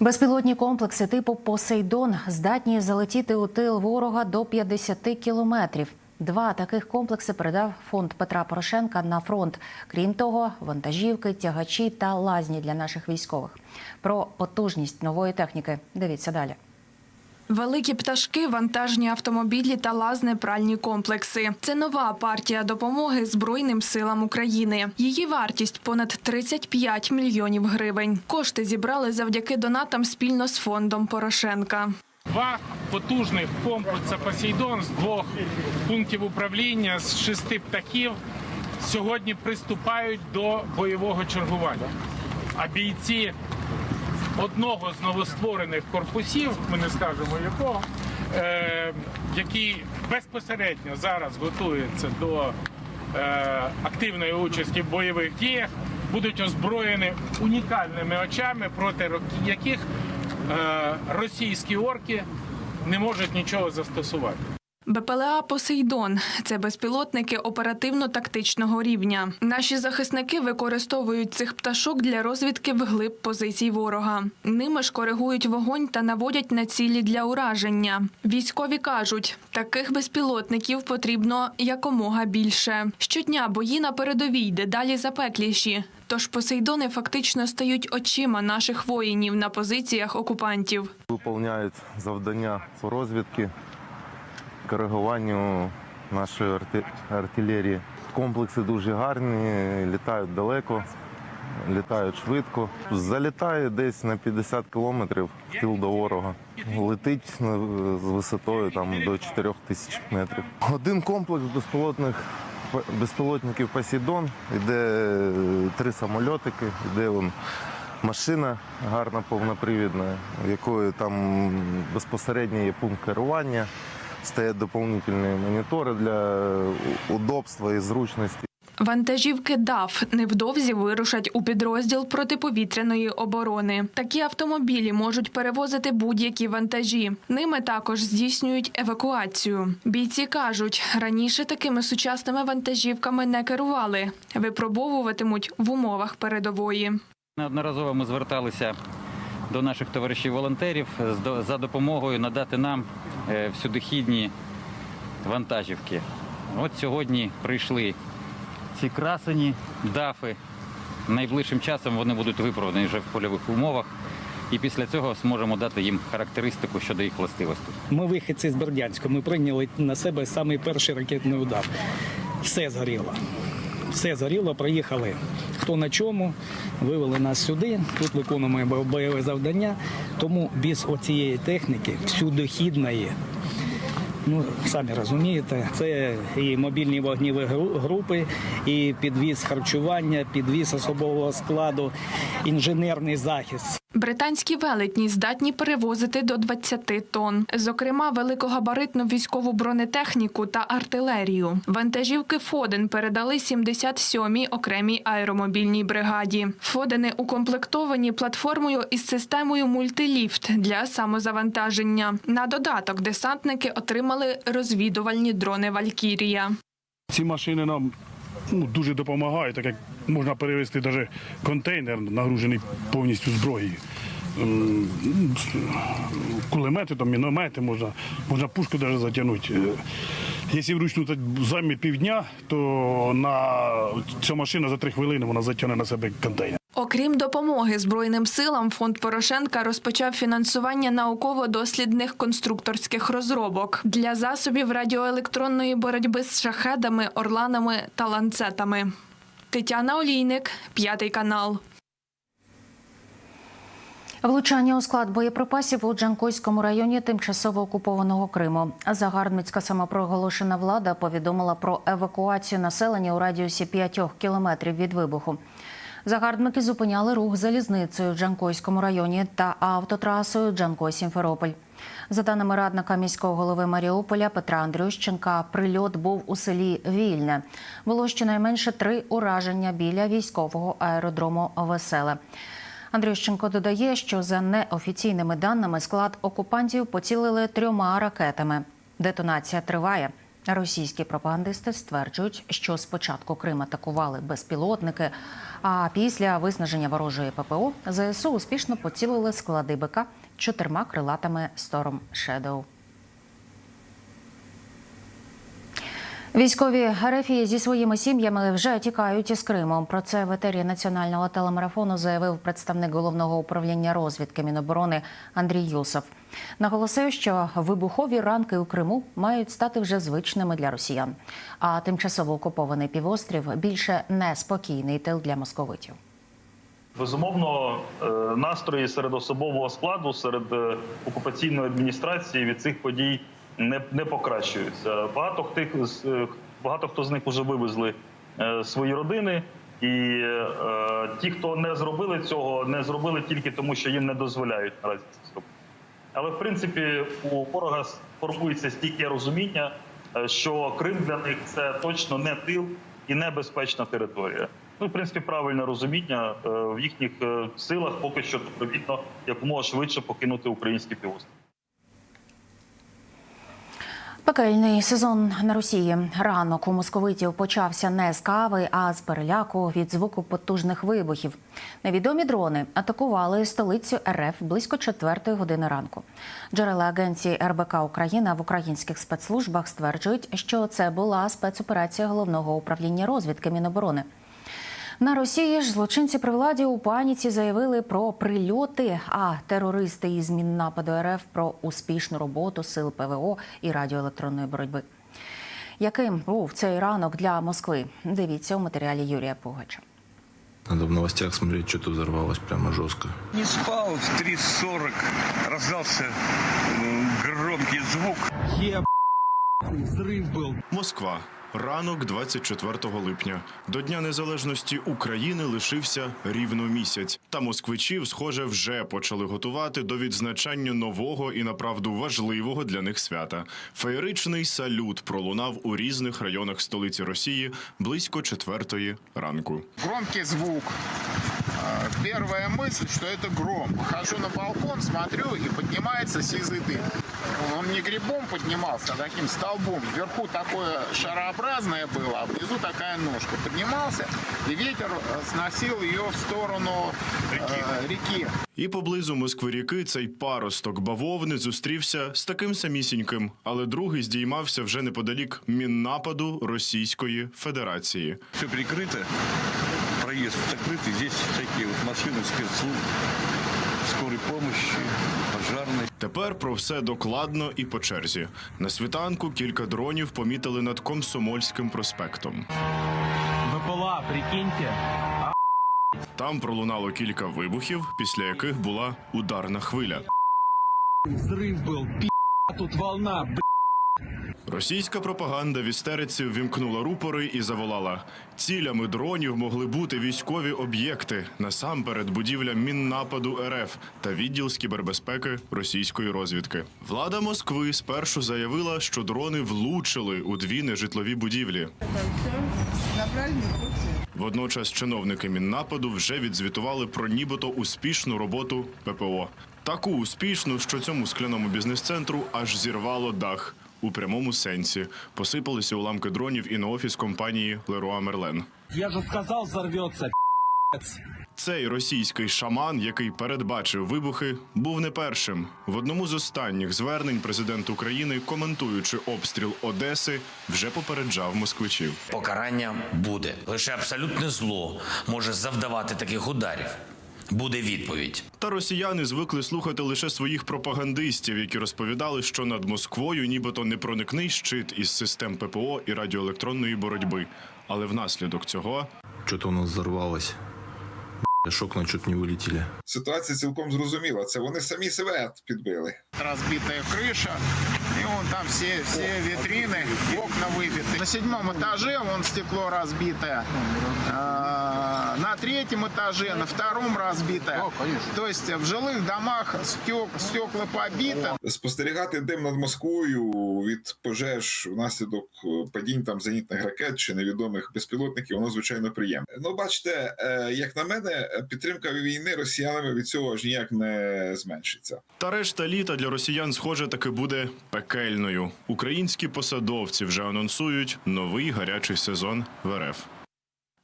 Безпілотні комплекси типу Посейдон здатні залетіти у тил ворога до 50 кілометрів. Два таких комплекси передав фонд Петра Порошенка на фронт. Крім того, вантажівки, тягачі та лазні для наших військових. Про потужність нової техніки дивіться далі. Великі пташки, вантажні автомобілі та лазне пральні комплекси. Це нова партія допомоги Збройним силам України. Її вартість понад 35 мільйонів гривень. Кошти зібрали завдяки донатам спільно з фондом Порошенка. Два потужних комплекси Посейдон з двох пунктів управління з шести птахів сьогодні приступають до бойового чергування. А бійці одного з новостворених корпусів, ми не скажемо якого, е, який безпосередньо зараз готується до е, активної участі в бойових діях, будуть озброєні унікальними очами, проти яких е, російські орки не можуть нічого застосувати. БПЛА Посейдон це безпілотники оперативно-тактичного рівня. Наші захисники використовують цих пташок для розвідки вглиб позицій ворога. Ними ж коригують вогонь та наводять на цілі для ураження. Військові кажуть, таких безпілотників потрібно якомога більше. Щодня бої на передовій дедалі запекліші. Тож посейдони фактично стають очима наших воїнів на позиціях окупантів. Виповняють завдання розвідки, коригуванню нашої арти- артилерії. Комплекси дуже гарні, літають далеко, літають швидко. Залітає десь на 50 кілометрів в тил до ворога. Летить з висотою там, до 4 тисяч метрів. Один комплекс безпілотних безпілотників Посейдон, іде е, три самольотики, іде он машина гарна повнопривідна, в якої там безпосередньо є пункт керування, стоять доповнительні монітори для удобства і зручності. Вантажівки ДАФ невдовзі вирушать у підрозділ протиповітряної оборони. Такі автомобілі можуть перевозити будь-які вантажі. Ними також здійснюють евакуацію. Бійці кажуть, раніше такими сучасними вантажівками не керували, випробовуватимуть в умовах передової. Неодноразово ми зверталися до наших товаришів-волонтерів за допомогою надати нам всюдихідні вантажівки. От сьогодні прийшли ці красені дафи. Найближчим часом вони будуть виправдані вже в польових умовах. І після цього зможемо дати їм характеристику щодо їх властивостей. Ми вихідці з Бердянська. Ми прийняли на себе самий перший ракетний удар. Все згоріло. Все згоріло, приїхали. Хто на чому, вивели нас сюди. Тут виконуємо бойове завдання. Тому без оцієї техніки, всюдохідної, ну самі розумієте, це і мобільні вогніві групи, і підвіз харчування, підвіз особового складу, інженерний захист. Британські велетні здатні перевозити до 20 тонн, зокрема великогабаритну військову бронетехніку та артилерію. Вантажівки Фоден передали 77-й окремій аеромобільній бригаді. Фодени укомплектовані платформою із системою мультиліфт для самозавантаження. На додаток десантники отримали розвідувальні дрони Валькірія. Ці машини нам ну, дуже допомагає, так як можна перевезти навіть контейнер, нагружений повністю зброєю. Кулемети, там, міномети, можна, можна пушку навіть затягнути. Е, Якщо вручну займі півдня, то на ця машина за три хвилини вона затягне на себе контейнер. Окрім допомоги Збройним силам, фонд Порошенка розпочав фінансування науково-дослідних конструкторських розробок для засобів радіоелектронної боротьби з шахедами, орланами та ланцетами. Тетяна Олійник, п'ятий канал. Влучання у склад боєприпасів у Джанкойському районі тимчасово окупованого Криму. Загарбницька самопроголошена влада повідомила про евакуацію населення у радіусі 5 кілометрів від вибуху. Загарбники зупиняли рух залізницею в Джанкойському районі та автотрасою Джанкой-Сімферополь. За даними радника міського голови Маріуполя Петра Андрющенка, прильот був у селі Вільне. Було щонайменше три ураження біля військового аеродрому Веселе. Андрющенко додає, що за неофіційними даними склад окупантів поцілили трьома ракетами. Детонація триває. Російські пропагандисти стверджують, що спочатку Крим атакували безпілотники, а після виснаження ворожої ППО ЗСУ успішно поцілили склади БК чотирма крилатами Storm Shadow. Військові Рефії зі своїми сім'ями вже тікають із Криму. Про це в етері національного телемарафону заявив представник головного управління розвідки Міноборони Андрій Юсов. Наголосив, що вибухові ранки у Криму мають стати вже звичними для росіян. А тимчасово окупований півострів більше не спокійний тил для московитів. Безумовно, е, настрої серед особового складу, серед е, окупаційної адміністрації від цих подій не, не покращуються. Багато тих е, багато хто з них вже вивезли е, свої родини, і е, ті, хто не зробили цього, не зробили тільки тому, що їм не дозволяють наразі це зробити. Але в принципі у ворога формується стійке розуміння, що Крим для них це точно не тил і небезпечна територія. Ну, в принципі, правильне розуміння в їхніх силах поки що добровільно якомога швидше покинути український півострів. Пекельний сезон на Росії. Ранок у московитів почався не з кави, а з переляку від звуку потужних вибухів. Невідомі дрони атакували столицю РФ близько четвертої години ранку. Джерела агенції РБК Україна в українських спецслужбах стверджують, що це була спецоперація головного управління розвідки Міноборони. На Росії ж злочинці при владі у паніці заявили про прильоти, а терористи із Міннападу РФ про успішну роботу сил ПВО і радіоелектронної боротьби. Яким був цей ранок для Москви? Дивіться у матеріалі Юрія Пугача. Надо в новостях смотреть, что-то взорвалось прямо жестко. Не спал в 3.40, раздался м, громкий звук. Москва. Ранок 24 липня. До Дня Незалежності України лишився рівно місяць. Та москвичів, схоже, вже почали готувати до відзначання нового і направду важливого для них свята. Феєричний салют пролунав у різних районах столиці Росії близько четвертої ранку. Громкий звук. А, Первая мысль, что это гром. Хожу на балкон, смотрю, и поднимается сизый дым. Он не грибом поднимался, а таким столбом. Вверху такое шарообразное было, а внизу такая ножка. Поднимался, и ветер э, сносил ее в сторону э, реки. І поблизу Москви-ріки цей паросток бавовни зустрівся з таким самісіньким, але другий здіймався вже неподалік міннападу Російської Федерації. Все прикрыто, проезд закрытый. Здесь такие вот машины спецслужб, скорой помощи, пожарной. Тепер про все докладно і по черзі. На світанку кілька дронів помітили над Комсомольським проспектом. БПЛА, прикиньте. Там пролунало кілька вибухів, після яких була ударна хвиля. Взрыв был, пи***, тут волна, б***. Російська пропаганда в істериці ввімкнула рупори і заволала: цілями дронів могли бути військові об'єкти, насамперед будівля міннападу РФ та відділ з кібербезпеки російської розвідки. Влада Москви спершу заявила, що дрони влучили у дві нежитлові будівлі. Водночас чиновники міннападу вже відзвітували про нібито успішну роботу ППО. Таку успішну, що цьому скляному бізнес-центру аж зірвало дах. У прямому сенсі посипалися уламки дронів і на офіс компанії Леруа Мерлен. Я же сказал, взорвется, Цей російський шаман, який передбачив вибухи, був не першим. В одному з останніх звернень президент України, коментуючи обстріл Одеси, вже попереджав москвичів. Покарання буде. Лише абсолютне зло може завдавати таких ударів. Буде відповідь. Та росіяни звикли слухати лише своїх пропагандистів, які розповідали, що над Москвою нібито непроникний щит із систем ППО і радіоелектронної боротьби. Але внаслідок цього Что-то у нас взорвалось. Аж окна чуть не вылетели. Ситуація цілком зрозуміла. Це вони самі себе підбили. Розбита криша, і вон там всі, всі вітрини, окна вибиті. На седьмом етажі вон стекло розбите. А, на третьем этаже, на втором разбито. То есть в жилых домах стек, стекла побиты. Спостерігати дим над Москвою від пожеж внаслідок е, падінь там зенітних ракет чи невідомих безпілотників, воно звичайно приємне. Ну, бачите, е, як на мене, підтримка війни росіянами від цього ж ніяк не зменшиться. та решта літа для росіян, схоже, таки буде пекельною. Українські посадовці вже анонсують новий гарячий сезон в РФ.